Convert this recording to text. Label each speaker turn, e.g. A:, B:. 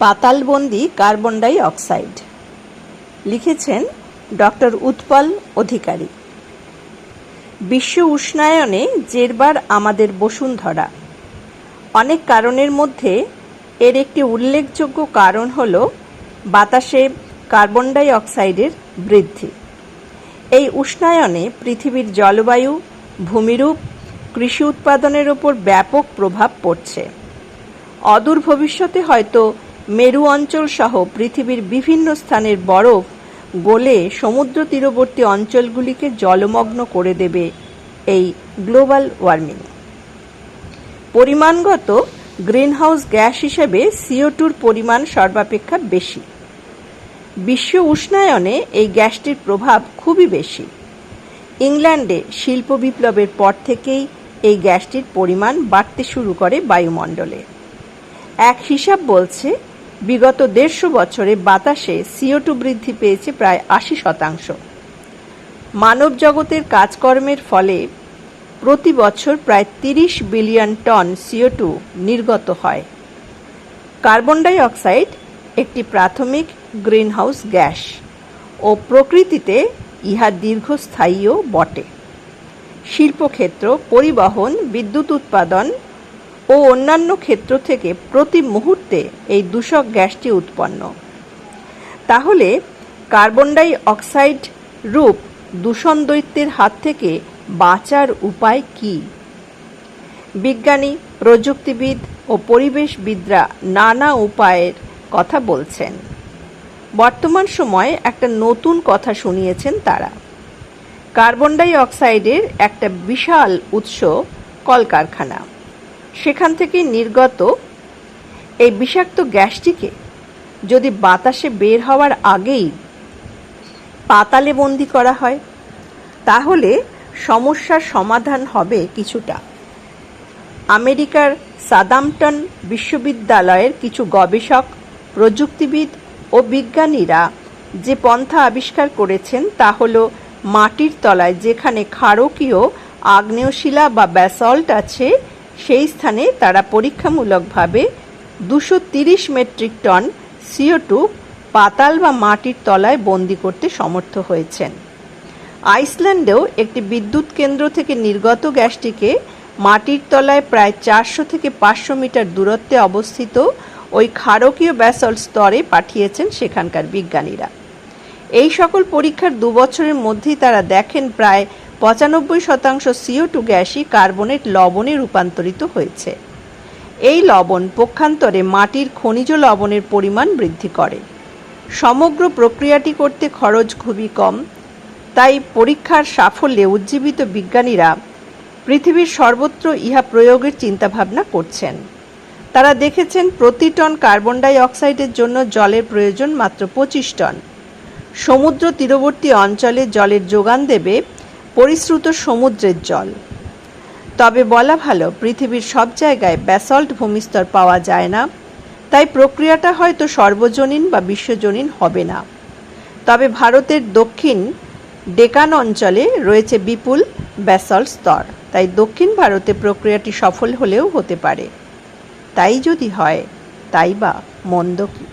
A: পাতালবন্দি carbon dioxide. লিখেছেন doctor Utpal Adhikari. বিশ্ব উষ্ণায়নে জেরবার আমাদের বসুন্ধরা। অনেক কারণের মধ্যে এর একটি উল্লেখযোগ্য কারণ হল বাতাসে কার্বন ডাই অক্সাইডের বৃদ্ধি। এই উষ্ণায়নে পৃথিবীর জলবায়ু, ভূমিরূপ, কৃষি উৎপাদনের ওপর ব্যাপক প্রভাব পড়ছে। অদূর ভবিষ্যতে হয়তো মেরু অঞ্চল সহ পৃথিবীর বিভিন্ন স্থানের বরফ গলে সমুদ্র তীরবর্তী অঞ্চলগুলিকে জলমগ্ন করে দেবে এই গ্লোবাল ওয়ার্মিং। পরিমাণগত গ্রিনহাউস গ্যাস হিসেবে সিও টুর পরিমাণ সর্বাপেক্ষা বেশি। বিশ্ব উষ্ণায়নে এই গ্যাসটির প্রভাব খুবই বেশি। ইংল্যান্ডে শিল্প বিপ্লবের পর থেকেই এই গ্যাসটির পরিমাণ বাড়তে শুরু করে বায়ুমণ্ডলে। এক হিসাব বলছে বিগত দেড়শো বছরে বাতাসে সিও টু বৃদ্ধি পেয়েছে প্রায় আশি শতাংশ। মানব জগতের কাজকর্মের ফলে প্রতি বছর প্রায় তিরিশ বিলিয়ন টন সিও টু নির্গত হয়। কার্বন ডাই অক্সাইড একটি প্রাথমিক গ্রিনহাউস গ্যাস ও প্রকৃতিতে ইহা দীর্ঘস্থায়ীও বটে। শিল্পক্ষেত্র, পরিবহন, বিদ্যুৎ উৎপাদন ও অন্যান্য ক্ষেত্র থেকে প্রতি মুহূর্তে এই দূষক গ্যাসটি উৎপন্ন। তাহলে কার্বন ডাই অক্সাইড রূপ দূষণ দৈত্যের হাত থেকে বাঁচার উপায় কি? বিজ্ঞানী, প্রযুক্তিবিদ ও পরিবেশবিদরা নানা উপায়ের কথা বলছেন। বর্তমান সময়ে একটা নতুন কথা শুনিয়েছেন তারা। কার্বন ডাই অক্সাইডের একটা বিশাল উৎস কলকারখানা। সেখান থেকে নির্গত এই বিষাক্ত গ্যাসটিকে যদি বাতাসে বের হওয়ার আগেই পাতালে বন্দি করা হয়, তাহলে সমস্যার সমাধান হবে কিছুটা। আমেরিকার সাদামটন বিশ্ববিদ্যালয়ের কিছু গবেষক, প্রযুক্তিবিদ ও বিজ্ঞানীরা যে পন্থা আবিষ্কার করেছেন তা হল মাটির তলায় যেখানে ক্ষারকীয় আগ্নেয়শিলা বা ব্যাসল্ট আছে সেই স্থানে তারা পরীক্ষামূলকভাবে দুশো তিরিশ মেট্রিক টন সিও টু পাতাল বা মাটির তলায় বন্দি করতে সমর্থ হয়েছেন। আইসল্যান্ডেও একটি বিদ্যুৎ কেন্দ্র থেকে নির্গত গ্যাসটিকে মাটির তলায় প্রায় চারশো থেকে পাঁচশো মিটার দূরত্বে অবস্থিত ওই ক্ষারকীয় ব্যাসল স্তরে পাঠিয়েছেন সেখানকার বিজ্ঞানীরা। এই সকল পরীক্ষার দু বছরের মধ্যেই তারা দেখেন প্রায় পঁচানব্বই শতাংশ সিও টু গ্যাসই কার্বনেট লবণে রূপান্তরিত হয়েছে। এই লবণ পক্ষান্তরে মাটির খনিজ লবণের পরিমাণ বৃদ্ধি করে। সমগ্র প্রক্রিয়াটি করতে খরচ খুবই কম, তাই পরীক্ষার সাফল্যে উজ্জীবিত বিজ্ঞানীরা পৃথিবীর সর্বত্র ইহা প্রয়োগের চিন্তাভাবনা করছেন। তারা দেখেছেন প্রতি টন কার্বন ডাই অক্সাইডের জন্য জলের প্রয়োজন মাত্র পঁচিশ টন। সমুদ্র তীরবর্তী অঞ্চলে জলের যোগান দেবে পরিশ্রুত সমুদ্রের জল। তবে বলা ভালো, পৃথিবীর সব জায়গায় ব্যাসল্ট ভূমিস্তর পাওয়া যায় না। তাই প্রক্রিয়াটা হয়তো সর্বজনীন বা বিশ্বজনীন হবে না। তবে ভারতের দক্ষিণ ডেকান অঞ্চলে রয়েছে বিপুল ব্যাসল্ট স্তর। তাই দক্ষিণ ভারতে প্রক্রিয়াটি সফল হলেও হতে পারে। তাই যদি হয়, তাই বা মন্দ কী?